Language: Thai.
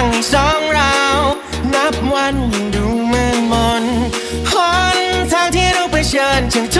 างสองเรา นับวันยิ่งดูมืดมนหนทางที่เราไปเชิญถึงทุ